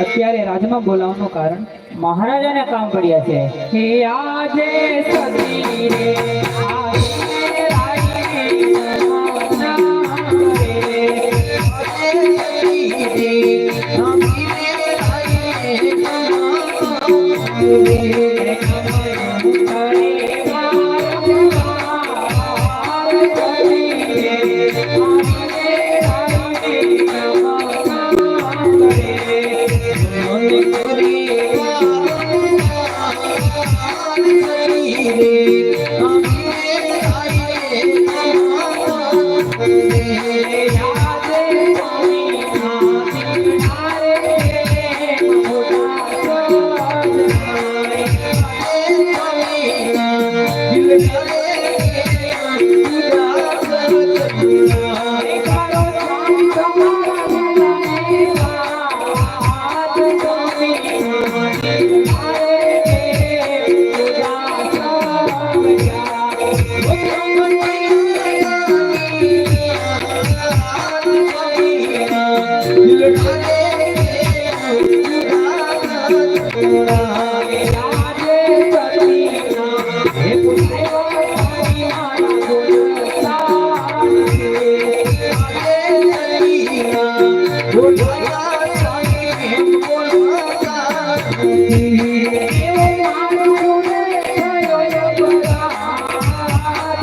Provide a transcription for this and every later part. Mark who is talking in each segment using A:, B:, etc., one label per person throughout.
A: અત્યારે રાજમાં બોલાવવાનું કારણ
B: મહારાજાને કામ પડ્યા છે.
A: હે આજે કરે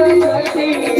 A: Thank you.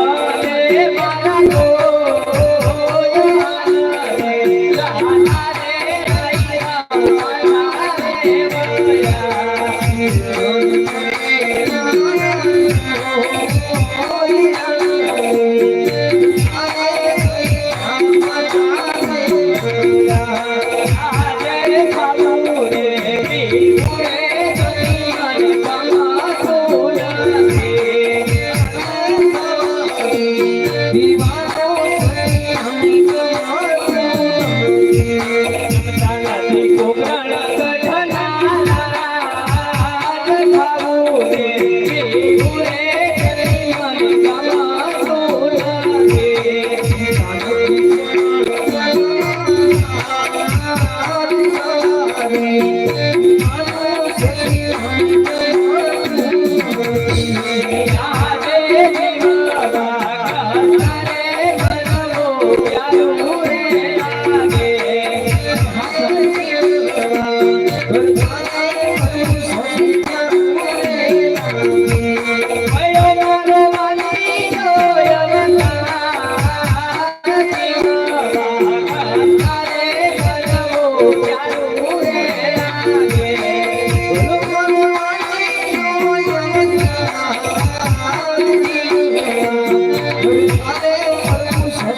C: Gracias.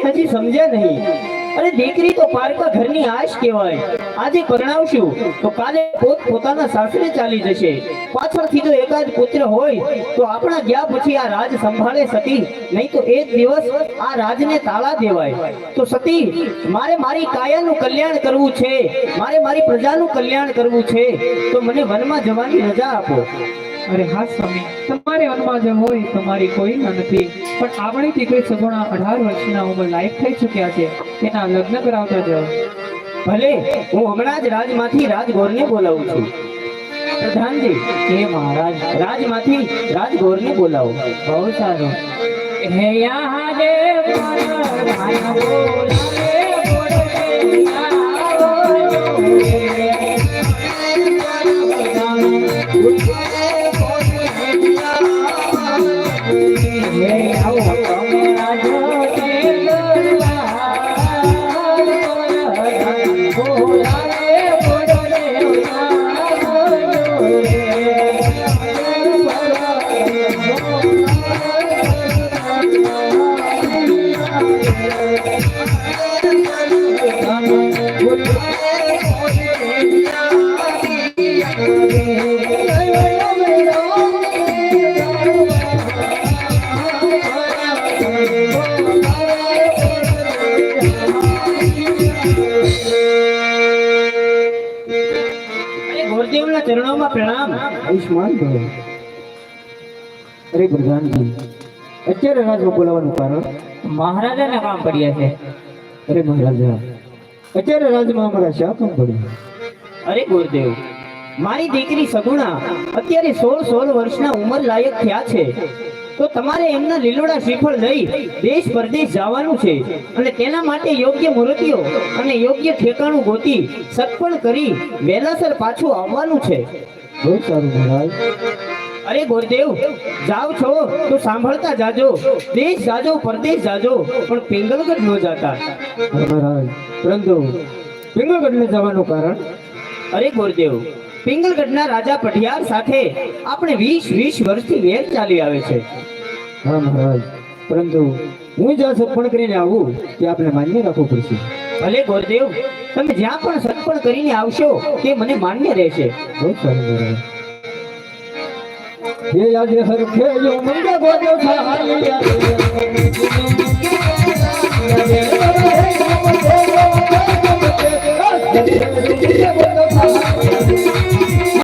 C: તમે હજી સમજ્યા નહીં. અરે દીકરી તો પારકા ઘરની આશ કહેવાય. આજે પરણાવશું. તો કાલે પોત પોતાના સાસરે ચાલી જશે. પાછળથી જો એકાદ પુત્ર હોય, તો આપણા ગયા પછી આ રાજ સંભાળે સતી. નહીં તો એક દિવસ આ રાજને તાળા દેવાય. તો સતી, મારે મારી કાયાનું કલ્યાણ કરવું છે. મારે મારી પ્રજાનું કલ્યાણ કરવું છે. તો મને વનમાં જવાની રજા આપો.
D: અરે હા સ્વામી તમારે વનમાં જવું હોય તમારી કોઈ નથી. પણ આપણી દીકરી સગુણા અઢાર વર્ષના ઉંમર લાયક થઈ ચૂક્યા છે તેના લગ્ન કરાવતા જાઓ.
C: ભલે હું હમણાં જ રાજમાંથી રાજગોરને બોલાવું છું. પ્રધાનજી
A: હે મહારાજ
C: રાજમાંથી રાજગોરને બોલાવો.
A: બહુ સારું. હે યા દેવ મારા બોલે. બોલાવે
C: અરે ચરણોમાં પ્રણામ.
E: આયુષ્માન ભવ. અરે પ્રધાનજી અત્યારે રાજમાં બોલાવવાનું કારણ?
A: મહારાજાને કામ પડ્યા છે.
E: અરે મહારાજા અત્યારે રાજમાં અમારા શા કામ પડ્યું?
C: અરે ગુરુદેવ મારી દીકરી સગુણા અત્યારે સોળ સોળ વર્ષના ઉંમર લાયક થયા છે. તો તમારે એમના લીલોડા શ્રીફળ લઈ દેશ પરદેશ જવાનું છે. અને તેના માટે યોગ્ય મૂર્તિઓ અને યોગ્ય ઠેકાણું ગોતી સત્પણ કરી વહેલાસર પાછું આવવાનું છે.
E: બહુ સારું મહારાજ.
C: અરે ગુરુદેવ જાઓ છો તો સાંભળતા જાજો. દેશ જાજો પરદેશ જાજો પણ પેંગલગઢ ન જાતા.
E: પરંતુ મહારાજ. પરંતુ પિંગળગઢને જવાનું કારણ?
C: અરે ગુરુદેવ પિંગલગઢના રાજા પઢિયાર સાથે આપણે વીસ વીસ વર્ષથી વેર ચાલી આવે છે.
E: હા મહારાજ. પરંતુ હું જ્યાં સપણ કરીને આવું તે આપણે માન્ય રાખવું પડશે.
C: ભલે ગોરદેવ તમે જ્યાં પણ સત્પણ કરીને આવશો તે મને માન્ય રહેશે.
E: બહુ સારું મહારાજ. હે આજે હરખે યો મંગા ગોદેવ સહાય. Thank you.